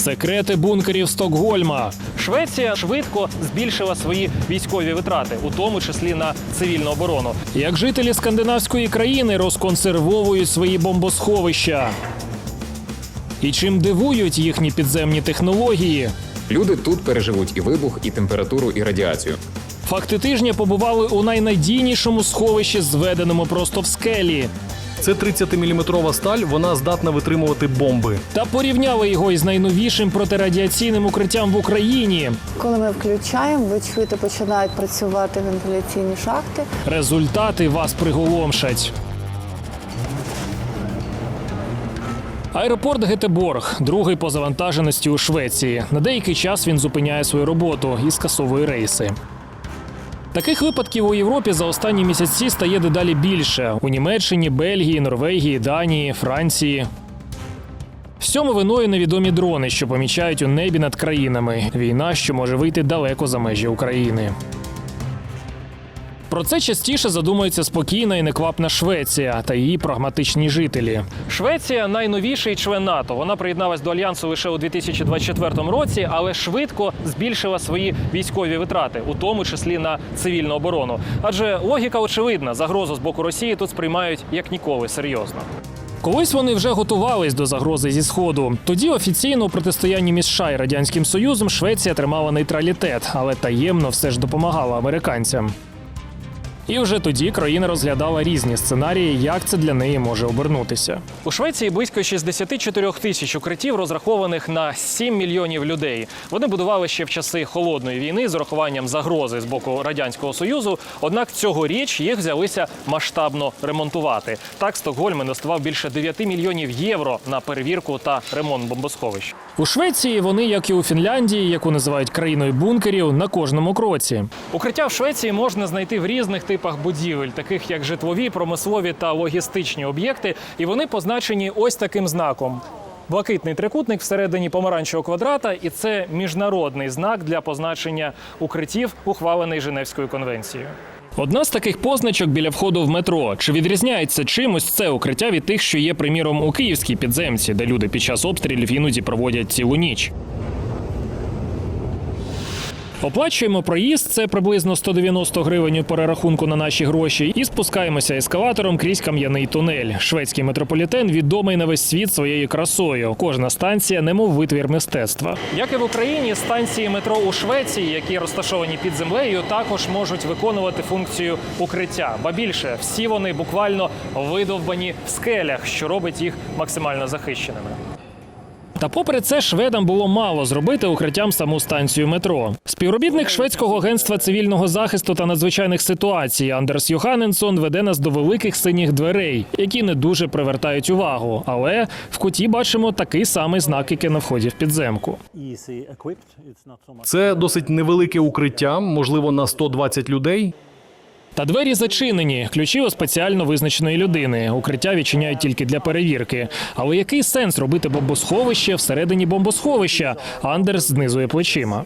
Секрети бункерів Стокгольма. Швеція швидко збільшила свої військові витрати, у тому числі на цивільну оборону. Як жителі скандинавської країни розконсервовують свої бомбосховища. І чим дивують їхні підземні технології. Люди тут переживуть і вибух, і температуру, і радіацію. Факти тижня побували у найнадійнішому сховищі, зведеному просто в скелі, Це 30-мм сталь, вона здатна витримувати бомби. та порівняли його із найновішим протирадіаційним укриттям в Україні. Коли ми включаємо, ви чуєте, починають працювати вентиляційні шахти. Результати вас приголомшать. Аеропорт Гетеборг, другий по завантаженості у Швеції. На деякий час він зупиняє свою роботу і скасовує рейси. Таких випадків у Європі за останні місяці стає дедалі більше у Німеччині, Бельгії, Норвегії, Данії, Франції. Всьому виною невідомі дрони, що помічають у небі над країнами. Війна, що може вийти далеко за межі України. Про це частіше задумується спокійна і неквапна Швеція та її прагматичні жителі. Швеція найновіший член НАТО. Вона приєдналась до альянсу лише у 2024 році, але швидко збільшила свої військові витрати, у тому числі на цивільну оборону. Адже логіка очевидна: загрозу з боку Росії тут сприймають як ніколи серйозно. Колись вони вже готувались до загрози зі сходу. Тоді офіційно у протистоянні між США і радянським союзом Швеція тримала нейтралітет, але таємно все ж допомагала американцям. І вже тоді країна розглядала різні сценарії, як це для неї може обернутися. У Швеції близько 64 тисяч укриттів, розрахованих на 7 мільйонів людей. Вони будували ще в часи холодної війни з урахуванням загрози з боку радянського союзу. Однак цьогоріч їх взялися масштабно ремонтувати. Так Стокгольм інвестував більше 9 мільйонів євро на перевірку та ремонт бомбосховищ. У Швеції вони, як і у Фінляндії, яку називають країною бункерів, на кожному кроці. Укриття в Швеції можна знайти в різних типах будівель, таких як житлові, промислові та логістичні об'єкти, і вони позначені ось таким знаком. Блакитний трикутник всередині помаранчевого квадрата, і це міжнародний знак для позначення укриттів, ухвалений Женевською конвенцією. Одна з таких позначок біля входу в метро. Чи відрізняється чимось це укриття від тих, що є, приміром, у київській підземці, де люди під час обстрілів іноді проводять цілу ніч? Оплачуємо проїзд, це приблизно 190 гривень у перерахунку на наші гроші, і спускаємося ескалатором крізь кам'яний тунель. Шведський метрополітен відомий на весь світ своєю красою. Кожна станція, немов витвір мистецтва. Як і в Україні, станції метро у Швеції, які розташовані під землею, також можуть виконувати функцію укриття. Ба більше, всі вони буквально видовбані в скелях, що робить їх максимально захищеними. Та попри це, шведам було мало зробити укриттям саму станцію метро. Співробітник шведського агентства цивільного захисту та надзвичайних ситуацій Андерс Йоханненсон веде нас до великих синіх дверей, які не дуже привертають увагу. Але в куті бачимо такий самий знак, який на вході в підземку. Це досить невелике укриття, можливо, на 120 людей. Та двері зачинені, ключі у спеціально визначеної людини. Укриття відчиняють тільки для перевірки. Але який сенс робити бомбосховище всередині бомбосховища? Андерс знизує плечима.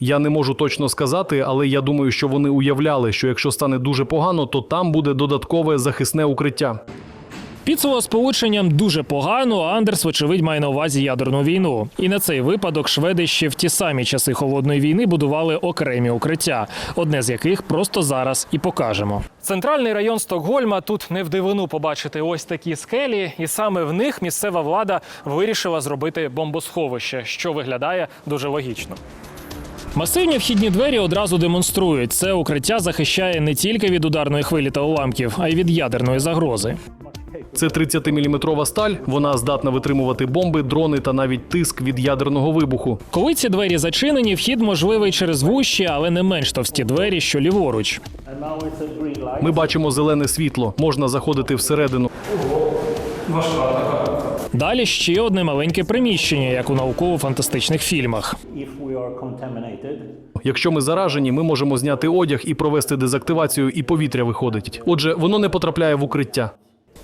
Я не можу точно сказати, але я думаю, що вони уявляли, що якщо стане дуже погано, то там буде додаткове захисне укриття. Під словосполученням дуже погано, а Андерс, вочевидь, має на увазі ядерну війну. І на цей випадок шведи ще в ті самі часи холодної війни будували окремі укриття, одне з яких просто зараз і покажемо. Центральний район Стокгольма тут не в дивину побачити ось такі скелі, і саме в них місцева влада вирішила зробити бомбосховище, що виглядає дуже логічно. Масивні вхідні двері одразу демонструють. Це укриття захищає не тільки від ударної хвилі та уламків, а й від ядерної загрози. Це 30-мм сталь, вона здатна витримувати бомби, дрони та навіть тиск від ядерного вибуху. Коли ці двері зачинені, вхід можливий через вущі, але не менш товсті двері, що ліворуч. Ми бачимо зелене світло, можна заходити всередину. Далі ще одне маленьке приміщення, як у науково-фантастичних фільмах. Якщо ми заражені, ми можемо зняти одяг і провести дезактивацію, і повітря виходить. Отже, воно не потрапляє в укриття.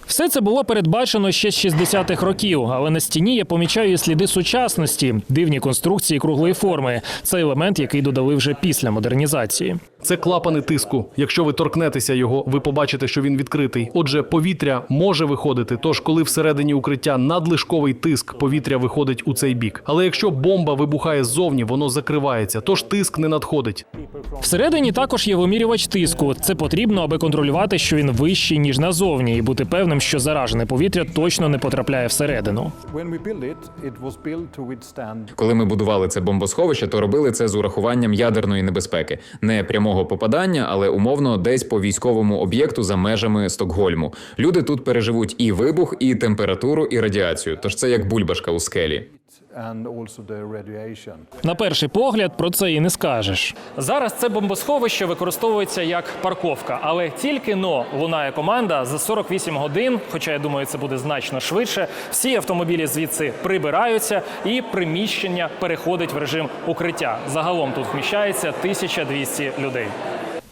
Все це було передбачено ще з 60-х років, але на стіні я помічаю сліди сучасності, дивні конструкції круглої форми. Це елемент, який додали вже після модернізації. Це клапани тиску. Якщо ви торкнетеся його, ви побачите, що він відкритий. Отже, повітря може виходити. Тож, коли всередині укриття надлишковий тиск, повітря виходить у цей бік. Але якщо бомба вибухає ззовні, воно закривається, тож тиск не надходить. Всередині також є вимірювач тиску. Це потрібно, аби контролювати, що він вищий ніж назовні, і бути певним, що заражене повітря точно не потрапляє всередину. Коли ми будували це бомбосховище, то робили це з урахуванням ядерної небезпеки, не прямого попадання, але умовно десь по військовому об'єкту за межами Стокгольму. Люди тут переживуть і вибух, і температуру, і радіацію. Тож це як бульбашка у скелі. На перший погляд про це і не скажеш. Зараз це бомбосховище використовується як парковка, але тільки но лунає команда за 48 годин. Хоча я думаю, це буде значно швидше. Всі автомобілі звідси прибираються, і приміщення переходить в режим укриття. Загалом тут вміщається 1200 людей.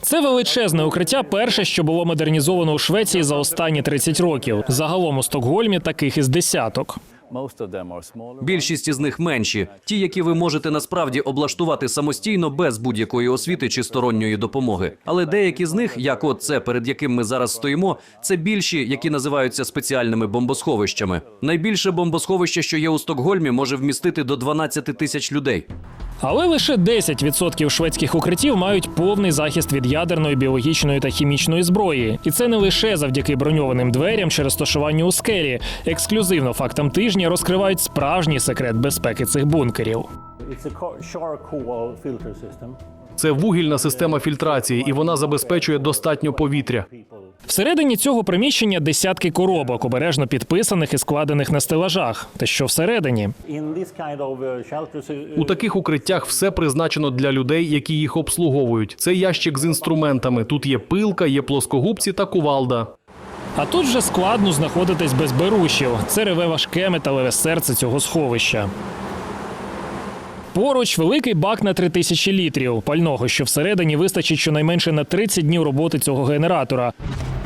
Це величезне укриття, перше, що було модернізовано у Швеції за останні 30 років. Загалом у Стокгольмі таких із десяток. Більшість із них менші, ті, які ви можете насправді облаштувати самостійно без будь-якої освіти чи сторонньої допомоги. Але деякі з них, як от це, перед яким ми зараз стоїмо, це більші, які називаються спеціальними бомбосховищами. Найбільше бомбосховище, що є у Стокгольмі, може вмістити до 12 тисяч людей. Але лише 10% шведських укриттів мають повний захист від ядерної, біологічної та хімічної зброї. І це не лише завдяки броньованим дверям чи розташуванню у скелі. Ексклюзивно фактам тижня розкривають справжній секрет безпеки цих бункерів. It's a. Це вугільна система фільтрації, і вона забезпечує достатньо повітря. Всередині цього приміщення десятки коробок, обережно підписаних і складених на стелажах. Та що всередині? Uh, uh, У таких укриттях все призначено для людей, які їх обслуговують. Це ящик з інструментами. Тут є пилка, є плоскогубці та кувалда. А тут вже складно знаходитись без берушів. Це реве важке металеве серце цього сховища. Поруч великий бак на 3000 літрів пального, що всередині вистачить щонайменше на 30 днів роботи цього генератора.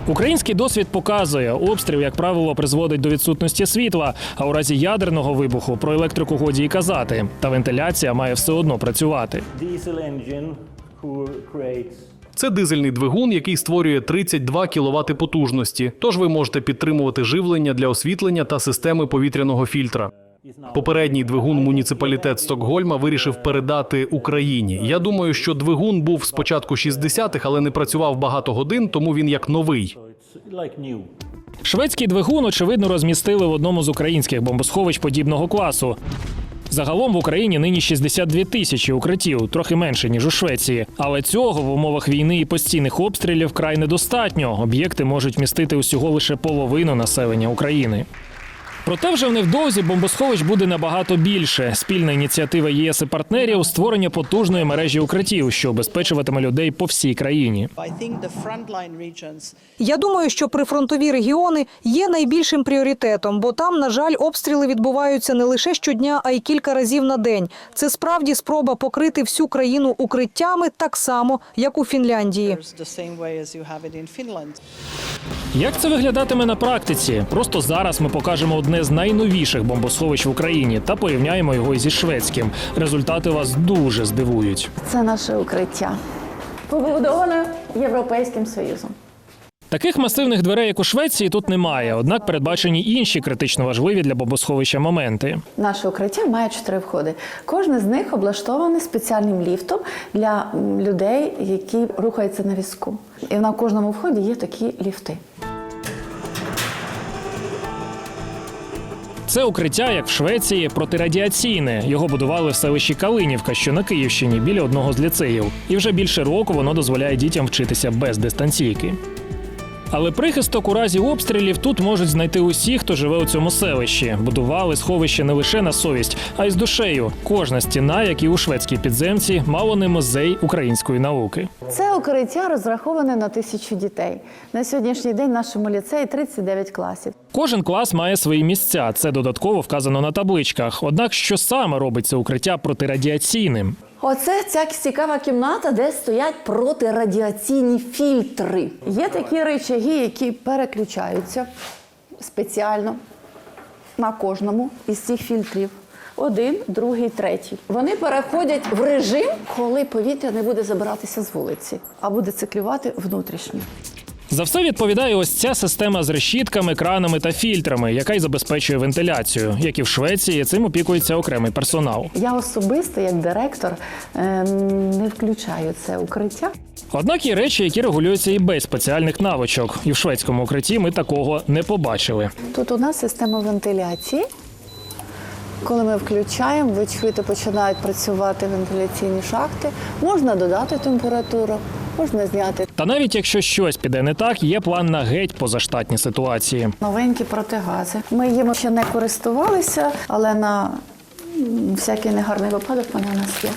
Український досвід показує, обстріл, як правило, призводить до відсутності світла, а у разі ядерного вибуху про електрику годі і казати. Та вентиляція має все одно працювати. Це дизельний двигун, який створює 32 кВт потужності. Тож ви можете підтримувати живлення для освітлення та системи повітряного фільтра. Попередній двигун муніципалітет Стокгольма вирішив передати Україні. Я думаю, що двигун був спочатку 60-х, але не працював багато годин, тому він як новий. Шведський двигун, очевидно, розмістили в одному з українських бомбосховищ подібного класу. Загалом в Україні нині 62 тисячі укриттів, трохи менше ніж у Швеції. Але цього в умовах війни і постійних обстрілів край недостатньо. Об'єкти можуть містити усього лише половину населення України. Проте вже невдовзі бомбосховищ буде набагато більше. Спільна ініціатива ЄС і партнерів створення потужної мережі укриттів, що обезпечуватиме людей по всій країні. Я думаю, що прифронтові регіони є найбільшим пріоритетом, бо там, на жаль, обстріли відбуваються не лише щодня, а й кілька разів на день. Це справді спроба покрити всю країну укриттями так само, як у Фінляндії. Як це виглядатиме на практиці? Просто зараз ми покажемо одне з найновіших бомбосховищ в Україні та порівняємо його зі шведським. Результати вас дуже здивують. Це наше укриття. Побудоване Європейським Союзом. Таких масивних дверей, як у Швеції, тут немає. Однак передбачені інші критично важливі для бомбосховища моменти. Наше укриття має чотири входи. Кожен з них облаштований спеціальним ліфтом для людей, які рухаються на візку. І на кожному вході є такі ліфти. Це укриття, як в Швеції, протирадіаційне. Його будували в селищі Калинівка, що на Київщині, біля одного з ліцеїв. І вже більше року воно дозволяє дітям вчитися без дистанційки. Але прихисток у разі обстрілів тут можуть знайти усі, хто живе у цьому селищі. Будували сховище не лише на совість, а й з душею. Кожна стіна, як і у шведській підземці, мало не музей української науки. Це укриття розраховане на тисячу дітей. На сьогоднішній день в нашому ліцеї 39 класів. Кожен клас має свої місця. Це додатково вказано на табличках. Однак, що саме робить це укриття протирадіаційним? Оце ця цікава кімната, де стоять протирадіаційні фільтри. Є такі речаги, які переключаються спеціально на кожному із цих фільтрів. Один, другий, третій. Вони переходять в режим, коли повітря не буде забиратися з вулиці, а буде циклювати внутрішньо. За все відповідає ось ця система з решітками, кранами та фільтрами, яка й забезпечує вентиляцію. Як і в Швеції, цим опікується окремий персонал. Я особисто, як директор, ем, не включаю це укриття. Однак є речі, які регулюються і без спеціальних навичок. І в шведському укритті ми такого не побачили. Тут у нас система вентиляції. Коли ми включаємо, ви чуєте, починають працювати вентиляційні шахти. Можна додати температуру, можна зняти Та навіть якщо щось піде не так, є план на геть позаштатні ситуації. новенькі протигази. Ми їм ще не користувалися, але на всякий негарний випадок вони у нас є.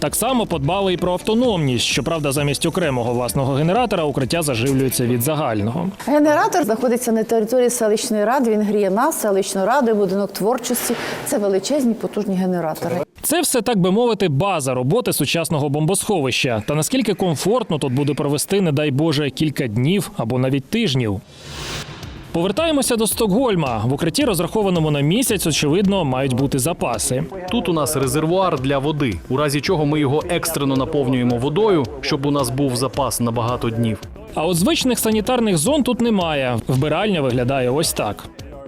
Так само подбали і про автономність. Щоправда, замість окремого власного генератора укриття заживлюється від загального. Генератор знаходиться на території селищної ради. Він гріє нас, селищну раду, будинок творчості. Це величезні потужні генератори. Це все так би мовити, база роботи сучасного бомбосховища. Та наскільки комфортно тут буде провести, не дай Боже, кілька днів або навіть тижнів. Повертаємося до Стокгольма. В укритті, розрахованому на місяць, очевидно, мають бути запаси. Тут у нас резервуар для води, у разі чого ми його екстрено наповнюємо водою, щоб у нас був запас на багато днів. А от звичних санітарних зон тут немає. Вбиральня виглядає ось так.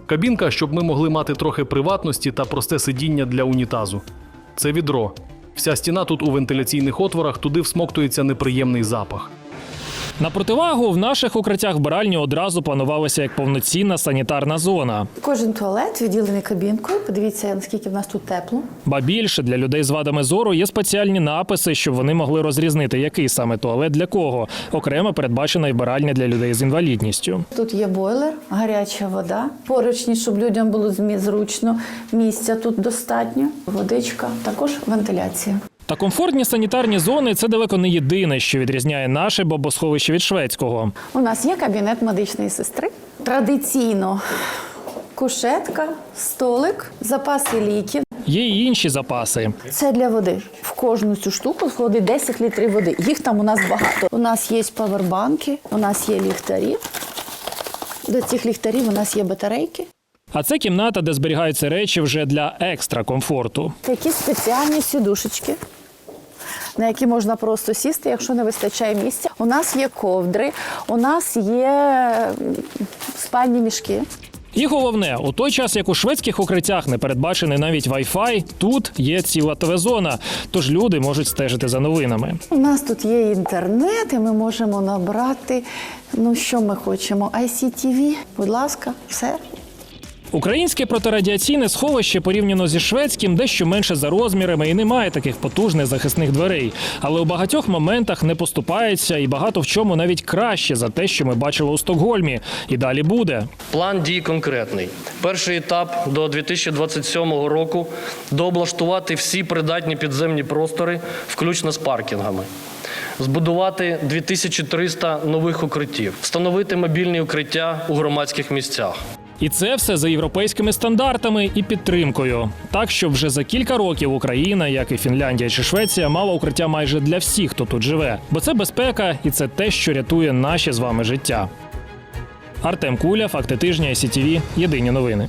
Кабінка, щоб ми могли мати трохи приватності та просте сидіння для унітазу. Це відро. Вся стіна тут у вентиляційних отворах, туди всмоктується неприємний запах. На противагу в наших укриттях вбиральні одразу планувалася як повноцінна санітарна зона. Кожен туалет відділений кабінкою. Подивіться, наскільки в нас тут тепло. Ба більше для людей з вадами зору є спеціальні написи, щоб вони могли розрізнити, який саме туалет для кого. Окремо передбачена й вбиральня для людей з інвалідністю. Тут є бойлер, гаряча вода, поручні, щоб людям було зручно. Місця тут достатньо, водичка, також вентиляція. Та комфортні санітарні зони це далеко не єдине, що відрізняє наше бомбосховище від шведського. У нас є кабінет медичної сестри. Традиційно кушетка, столик, запаси ліків. Є й інші запаси. Це для води. В кожну цю штуку входить 10 літрів води. Їх там у нас багато. У нас є павербанки, у нас є ліхтарі. До цих ліхтарів у нас є батарейки. А це кімната, де зберігаються речі вже для екстра комфорту. Такі спеціальні сідушечки, на які можна просто сісти, якщо не вистачає місця. У нас є ковдри, у нас є спальні мішки. І головне, у той час, як у шведських укриттях не передбачений навіть Wi-Fi, тут є ціла ТВ-зона, тож люди можуть стежити за новинами. У нас тут є інтернет, і ми можемо набрати, ну що ми хочемо, ICTV, будь ласка, все. Українське протирадіаційне сховище порівняно зі шведським дещо менше за розмірами і не має таких потужних захисних дверей, але у багатьох моментах не поступається і багато в чому навіть краще за те, що ми бачили у Стокгольмі. І далі буде. План дій конкретний. Перший етап до 2027 року дооблаштувати всі придатні підземні простори, включно з паркінгами. Збудувати 2300 нових укриттів, встановити мобільні укриття у громадських місцях. І це все за європейськими стандартами і підтримкою. Так що вже за кілька років Україна, як і Фінляндія чи Швеція, мала укриття майже для всіх, хто тут живе. Бо це безпека і це те, що рятує наші з вами життя. Артем Куля, факти тижня, СІТІВІ. Єдині новини.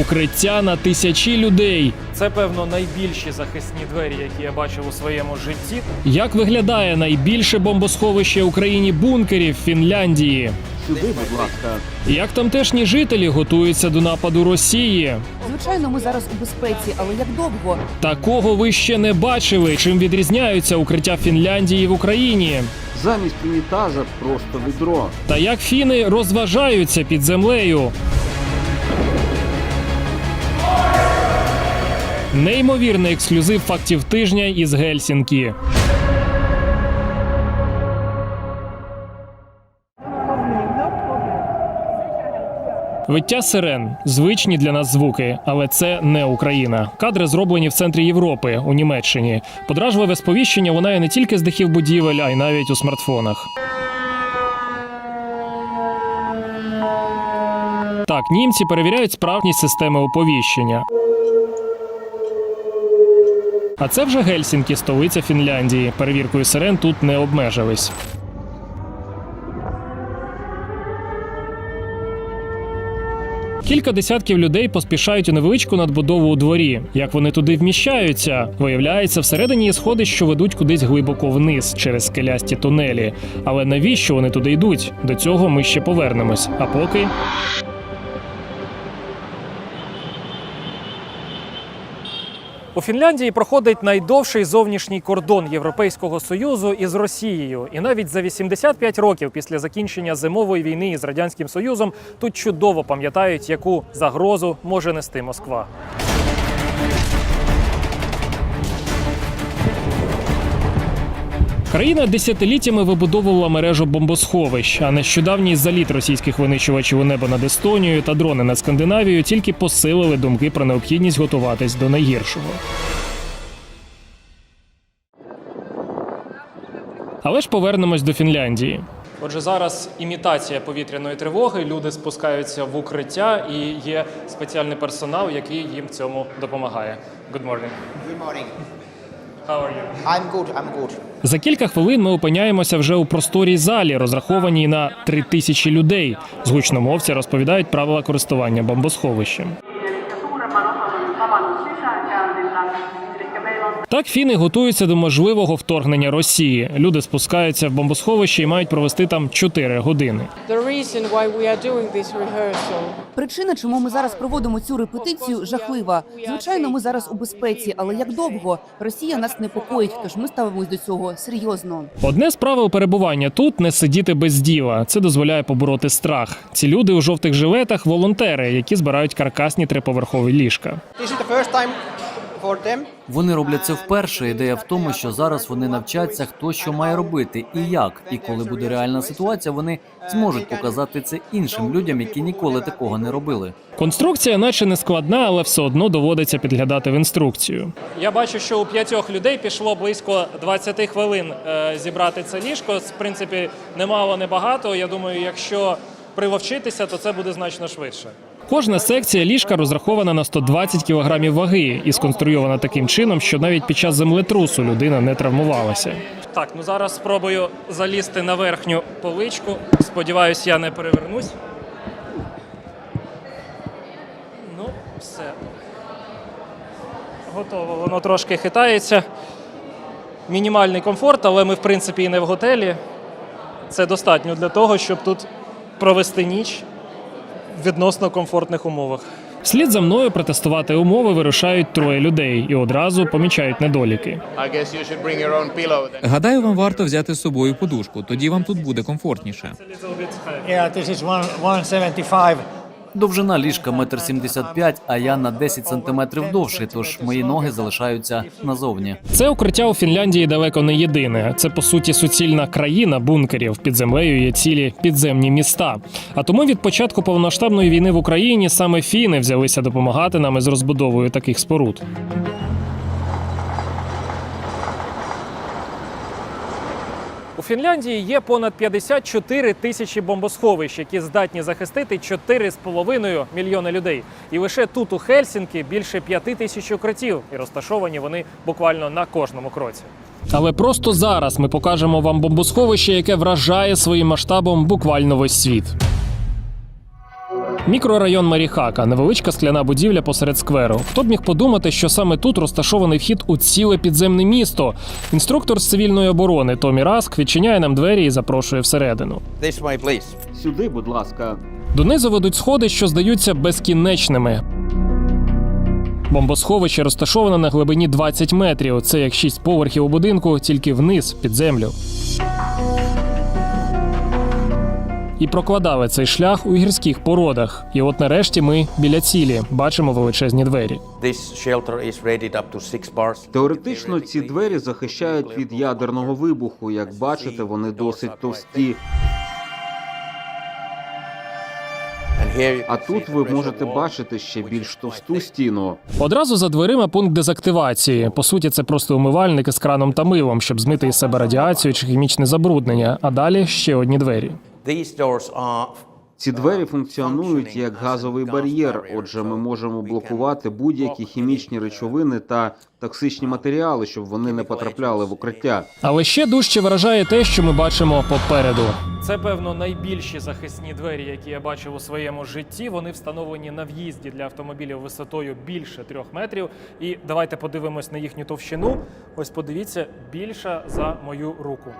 Укриття на тисячі людей. Це, певно, найбільші захисні двері, які я бачив у своєму житті. Як виглядає найбільше бомбосховище Україні бункерів Фінляндії? Сюди, будь ласка. Як тамтешні жителі готуються до нападу Росії? Звичайно, ми зараз у безпеці, але як довго? Такого ви ще не бачили. Чим відрізняються укриття Фінляндії в Україні? Замість унітаза просто відро. Та як фіни розважаються під землею? Неймовірний ексклюзив фактів тижня із Гельсінкі. Виття сирен звичні для нас звуки, але це не Україна. Кадри зроблені в центрі Європи у Німеччині. Подражливе сповіщення лунає не тільки з дахів будівель, а й навіть у смартфонах. Так, німці перевіряють справність системи оповіщення. А це вже Гельсінкі, столиця Фінляндії. Перевіркою сирен тут не обмежились. Кілька десятків людей поспішають у невеличку надбудову у дворі. Як вони туди вміщаються? Виявляється, всередині є сходи, що ведуть кудись глибоко вниз через скелясті тунелі. Але навіщо вони туди йдуть? До цього ми ще повернемось. А поки. У Фінляндії проходить найдовший зовнішній кордон Європейського союзу із Росією, і навіть за 85 років після закінчення зимової війни із радянським союзом тут чудово пам'ятають, яку загрозу може нести Москва. Країна десятиліттями вибудовувала мережу бомбосховищ, а нещодавній заліт російських винищувачів у небо над Естонією та дрони над Скандинавією тільки посилили думки про необхідність готуватись до найгіршого. Але ж повернемось до Фінляндії. Отже, зараз імітація повітряної тривоги. Люди спускаються в укриття, і є спеціальний персонал, який їм в цьому допомагає. Good morning. Good morning. How are you? I'm good. I'm good. За кілька хвилин ми опиняємося вже у просторій залі, розрахованій на три тисячі людей. Згучномовці розповідають правила користування бомбосховищем. Так фіни готуються до можливого вторгнення Росії. Люди спускаються в бомбосховище і мають провести там 4 години. Причина, чому ми зараз проводимо цю репетицію, жахлива. Звичайно, ми зараз у безпеці, але як довго Росія нас непокоїть, тож ми ставимось до цього серйозно. Одне з правил перебування тут не сидіти без діла. Це дозволяє побороти страх. Ці люди у жовтих жилетах волонтери, які збирають каркасні триповерхові ліжка. Вони роблять це вперше. Ідея в тому, що зараз вони навчаться, хто що має робити і як. І коли буде реальна ситуація, вони зможуть показати це іншим людям, які ніколи такого не робили. Конструкція, наче не складна, але все одно доводиться підглядати в інструкцію. Я бачу, що у п'ятьох людей пішло близько 20 хвилин е, зібрати це ліжко. В принципі, немало, не багато. Я думаю, якщо приловчитися, то це буде значно швидше. Кожна секція ліжка розрахована на 120 кг ваги і сконструйована таким чином, що навіть під час землетрусу людина не травмувалася. Так, ну зараз спробую залізти на верхню поличку. Сподіваюсь, я не перевернусь. Ну, все. Готово. Воно трошки хитається. Мінімальний комфорт, але ми, в принципі, і не в готелі. Це достатньо для того, щоб тут провести ніч відносно комфортних умовах. Слід за мною протестувати умови вирушають троє людей і одразу помічають недоліки. Гадаю, вам варто взяти з собою подушку, тоді вам тут буде комфортніше. Yeah, this is 175. Довжина ліжка метр сімдесят п'ять, а я на 10 сантиметрів довший, тож мої ноги залишаються назовні. Це укриття у Фінляндії далеко не єдине. Це по суті суцільна країна бункерів. Під землею є цілі підземні міста. А тому від початку повноштабної війни в Україні саме фіни взялися допомагати нам із розбудовою таких споруд. Фінляндії є понад 54 тисячі бомбосховищ, які здатні захистити 4,5 мільйони людей. І лише тут, у Хельсінкі, більше 5 тисяч укриттів, і розташовані вони буквально на кожному кроці. Але просто зараз ми покажемо вам бомбосховище, яке вражає своїм масштабом буквально весь світ. Мікрорайон Маріхака невеличка скляна будівля посеред скверу. Хто б міг подумати, що саме тут розташований вхід у ціле підземне місто. Інструктор з цивільної оборони Томі Раск відчиняє нам двері і запрошує всередину. This way, please. Сюди, будь ласка. Донизу ведуть сходи, що здаються безкінечними. Бомбосховище розташоване на глибині 20 метрів. Це як шість поверхів у будинку, тільки вниз під землю. І прокладали цей шлях у гірських породах. І от нарешті ми біля цілі бачимо величезні двері. Теоретично ці двері захищають від ядерного вибуху. Як бачите, вони досить товсті. А тут ви можете бачити ще більш товсту стіну. Одразу за дверима пункт дезактивації. По суті, це просто умивальник із краном та милом, щоб змити із себе радіацію чи хімічне забруднення. А далі ще одні двері. These doors Ці двері функціонують як газовий бар'єр. Отже, ми можемо блокувати будь-які хімічні речовини та токсичні матеріали, щоб вони не потрапляли в укриття. Але ще дужче вражає те, що ми бачимо попереду. Це, певно, найбільші захисні двері, які я бачив у своєму житті. Вони встановлені на в'їзді для автомобілів висотою більше трьох метрів. І давайте подивимось на їхню товщину. Ось подивіться, більша за мою руку.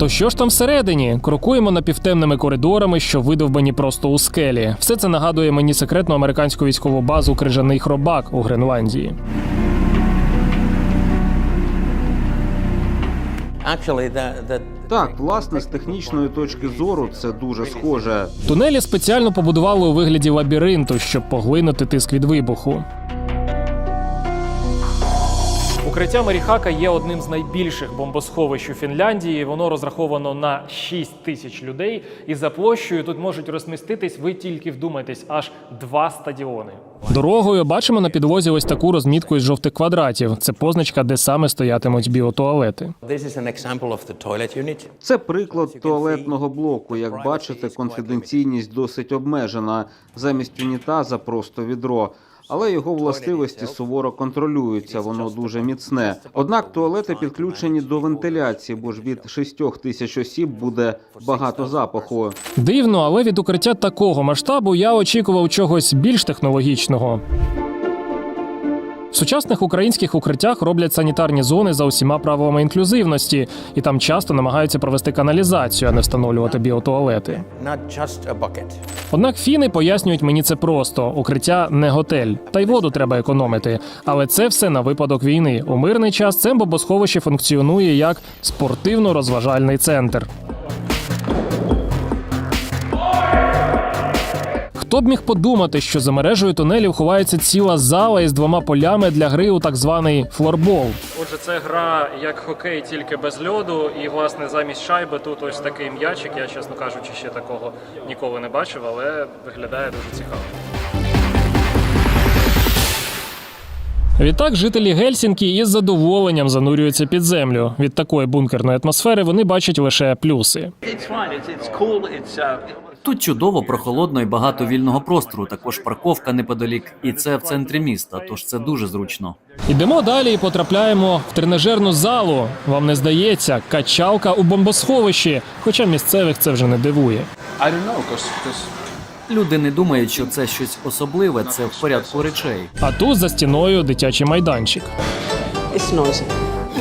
То що ж там всередині? Крокуємо напівтемними коридорами, що видовбані просто у скелі. Все це нагадує мені секретну американську військову базу Крижаний хробак у Гренландії. Так, власне, з технічної точки зору це дуже схоже. Тунелі спеціально побудували у вигляді лабіринту, щоб поглинути тиск від вибуху. Укриття Маріхака є одним з найбільших бомбосховищ у Фінляндії. Воно розраховано на 6 тисяч людей, і за площею тут можуть розміститись. Ви тільки вдумайтесь, аж два стадіони. Дорогою бачимо на підвозі ось таку розмітку із жовтих квадратів. Це позначка, де саме стоятимуть біотуалети. Це приклад туалетного блоку. Як бачите, конфіденційність досить обмежена. Замість унітаза просто відро. Але його властивості суворо контролюються, воно дуже міцне. Однак туалети підключені до вентиляції, бо ж від 6 тисяч осіб буде багато запаху. Дивно, але від укриття такого масштабу я очікував чогось більш технологічного. В сучасних українських укриттях роблять санітарні зони за усіма правилами інклюзивності, і там часто намагаються провести каналізацію, а не встановлювати біотуалети. Однак фіни пояснюють мені це просто: укриття не готель, та й воду треба економити. Але це все на випадок війни. У мирний час це бомбосховище функціонує як спортивно-розважальний центр. Хто б міг подумати, що за мережею тунелів ховається ціла зала із двома полями для гри у так званий флорбол. Отже, це гра як хокей, тільки без льоду. І власне замість шайби тут ось такий м'ячик. Я, чесно кажучи, ще такого ніколи не бачив, але виглядає дуже цікаво. Відтак жителі Гельсінкі із задоволенням занурюються під землю. Від такої бункерної атмосфери вони бачать лише плюси. Тут чудово, прохолодно і багато вільного простору. Також парковка неподалік, і це в центрі міста. Тож це дуже зручно. Ідемо далі і потрапляємо в тренажерну залу. Вам не здається, качалка у бомбосховищі, хоча місцевих це вже не дивує. Люди не думають, що це щось особливе. Це в порядку речей. А тут за стіною дитячий майданчик.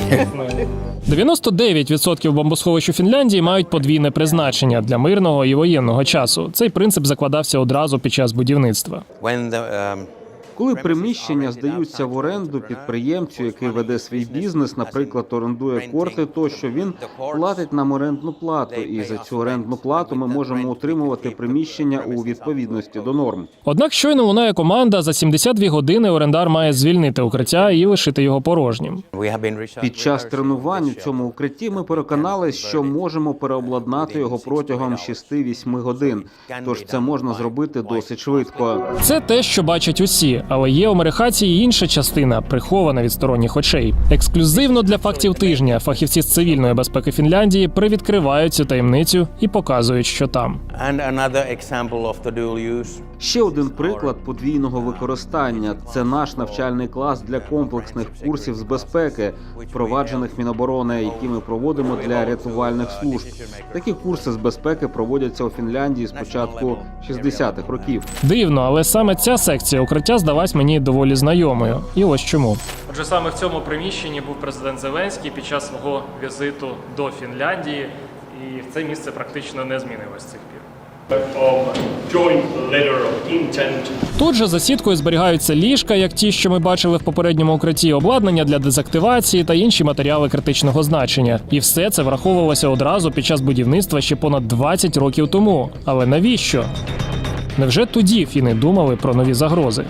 99% бомбосховищ у Фінляндії мають подвійне призначення для мирного і воєнного часу. Цей принцип закладався одразу під час будівництва. When the, um, Коли приміщення здаються в оренду підприємцю, який веде свій бізнес, наприклад, орендує корти, тощо він платить нам орендну плату, і за цю орендну плату ми можемо утримувати приміщення у відповідності до норм. Однак щойно лунає команда за 72 години орендар має звільнити укриття і лишити його порожнім. Під час тренувань у цьому укритті ми переконались, що можемо переобладнати його протягом 6-8 годин. Тож це можна зробити досить швидко. Це те, що бачать усі, але є у Мерехаці і інша частина, прихована від сторонніх очей. Ексклюзивно для фактів тижня фахівці з цивільної безпеки Фінляндії привідкривають цю таємницю і показують, що там. And another example of the dual use. Ще один приклад подвійного використання це наш навчальний клас для комплексних курсів з безпеки, впроваджених Міноборони, які ми проводимо для рятувальних служб. Такі курси з безпеки проводяться у Фінляндії з початку 60-х років. Дивно, але саме ця секція укриття здалась мені доволі знайомою. І ось чому. Отже, саме в цьому приміщенні був президент Зеленський під час свого візиту до Фінляндії, і це місце практично не змінилось цих. Тут же за сіткою зберігаються ліжка, як ті, що ми бачили в попередньому укритті, обладнання для дезактивації та інші матеріали критичного значення. І все це враховувалося одразу під час будівництва ще понад 20 років тому. Але навіщо? Невже тоді фіни думали про нові загрози?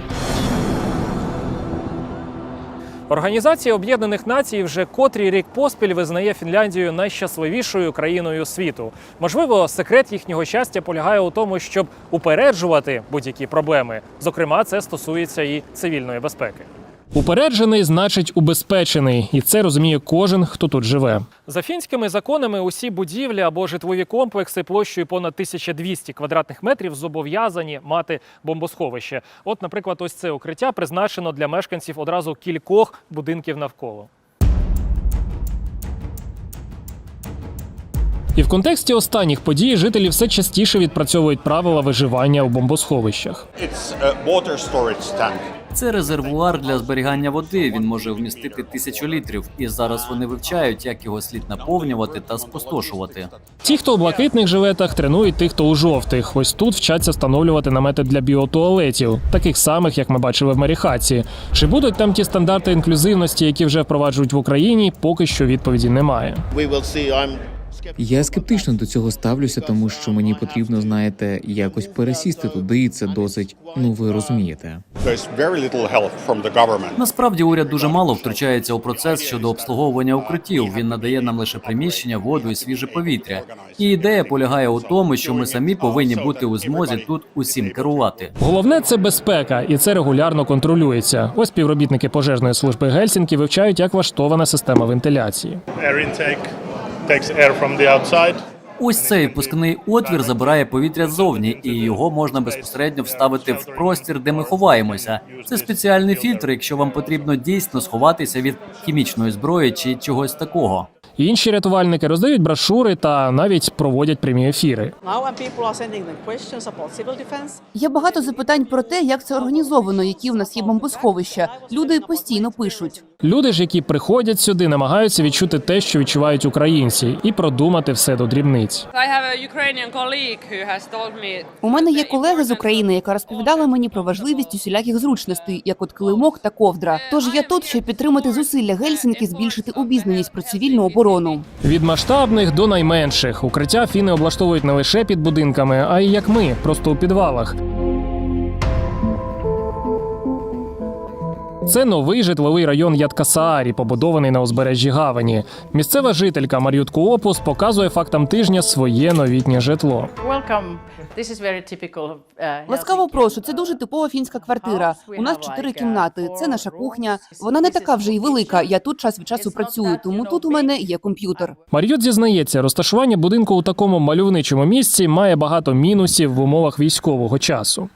Організація Об'єднаних Націй вже котрий рік поспіль визнає Фінляндію найщасливішою країною світу. Можливо, секрет їхнього щастя полягає у тому, щоб упереджувати будь-які проблеми. Зокрема, це стосується і цивільної безпеки. Упереджений значить убезпечений, і це розуміє кожен, хто тут живе. За фінськими законами усі будівлі або житлові комплекси площею понад 1200 квадратних метрів зобов'язані мати бомбосховище. От, наприклад, ось це укриття призначено для мешканців одразу кількох будинків навколо. І в контексті останніх подій жителі все частіше відпрацьовують правила виживання у бомбосховищах. Це резервуар для зберігання води. Він може вмістити тисячу літрів, і зараз вони вивчають, як його слід наповнювати та спустошувати. Ті, хто у блакитних жилетах, тренують тих, хто у жовтих. Ось тут вчаться встановлювати намети для біотуалетів, таких самих, як ми бачили в Маріхаці. Чи будуть там ті стандарти інклюзивності, які вже впроваджують в Україні? Поки що відповіді немає. Я скептично до цього ставлюся, тому що мені потрібно, знаєте, якось пересісти туди, і це досить. Ну ви розумієте. Насправді уряд дуже мало втручається у процес щодо обслуговування укриттів. Він надає нам лише приміщення, воду і свіже повітря. І ідея полягає у тому, що ми самі повинні бути у змозі тут усім керувати. Головне це безпека, і це регулярно контролюється. Ось співробітники пожежної служби Гельсінкі вивчають, як влаштована система вентиляції. Ось цей пускний отвір забирає повітря ззовні, і його можна безпосередньо вставити в простір, де ми ховаємося. Це спеціальний фільтр, якщо вам потрібно дійсно сховатися від хімічної зброї чи чогось такого. Інші рятувальники роздають брошури та навіть проводять прямі ефіри. Є багато запитань про те, як це організовано, які в нас є бомбосховища. Люди постійно пишуть. Люди ж, які приходять сюди, намагаються відчути те, що відчувають українці, і продумати все до дрібниць. У мене є колега з України, яка розповідала мені про важливість усіляких зручностей, як от килимок та ковдра. Тож я тут, щоб підтримати зусилля Гельсінки, збільшити обізнаність про цивільну оборону. Від масштабних до найменших укриття фіни облаштовують не лише під будинками, а й як ми, просто у підвалах. Це новий житловий район Яткасаарі, побудований на узбережжі Гавані. Місцева жителька Мар'ют Куопус показує фактам тижня своє новітнє житло. Ласкаво прошу, це дуже типова фінська квартира. У нас чотири кімнати. Це наша кухня. Вона не така вже й велика. Я тут час від часу працюю, тому тут у мене є комп'ютер. Мар'ют зізнається, розташування будинку у такому мальовничому місці має багато мінусів в умовах військового часу.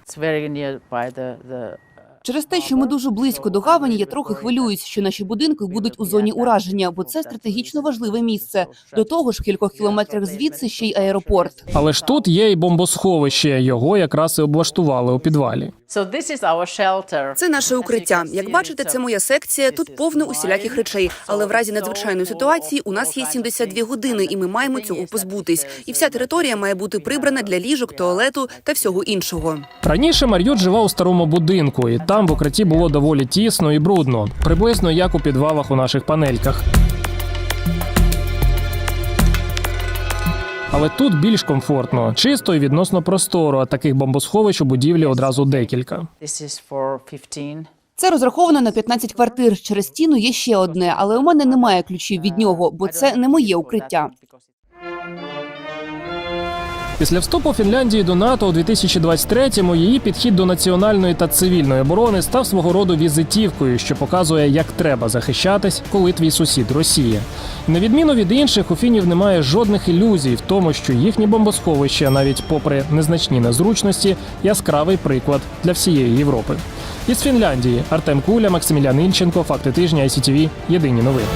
Через те, що ми дуже близько до гавані, я трохи хвилююсь, що наші будинки будуть у зоні ураження, бо це стратегічно важливе місце. До того ж, в кількох кілометрах звідси ще й аеропорт. Але ж тут є й бомбосховище. Його якраз і облаштували у підвалі. Це наше укриття. Як бачите, це моя секція. Тут повно усіляких речей. Але в разі надзвичайної ситуації у нас є 72 години, і ми маємо цього позбутись. І вся територія має бути прибрана для ліжок, туалету та всього іншого. Раніше Мар'ют жила у старому будинку, і там в укритті було доволі тісно і брудно, приблизно як у підвалах у наших панельках. Але тут більш комфортно, чисто і відносно просторо, а таких бомбосховищ у будівлі одразу декілька. Це розраховано на 15 квартир. Через стіну є ще одне, але у мене немає ключів від нього, бо це не моє укриття. Після вступу Фінляндії до НАТО у 2023-му її підхід до національної та цивільної оборони став свого роду візитівкою, що показує, як треба захищатись, коли твій сусід Росія. На відміну від інших, у фінів немає жодних ілюзій в тому, що їхні бомбосховища, навіть попри незначні незручності, яскравий приклад для всієї Європи. Із Фінляндії Артем Куля, Максимілян Ільченко, факти тижня ICTV. Єдині новини.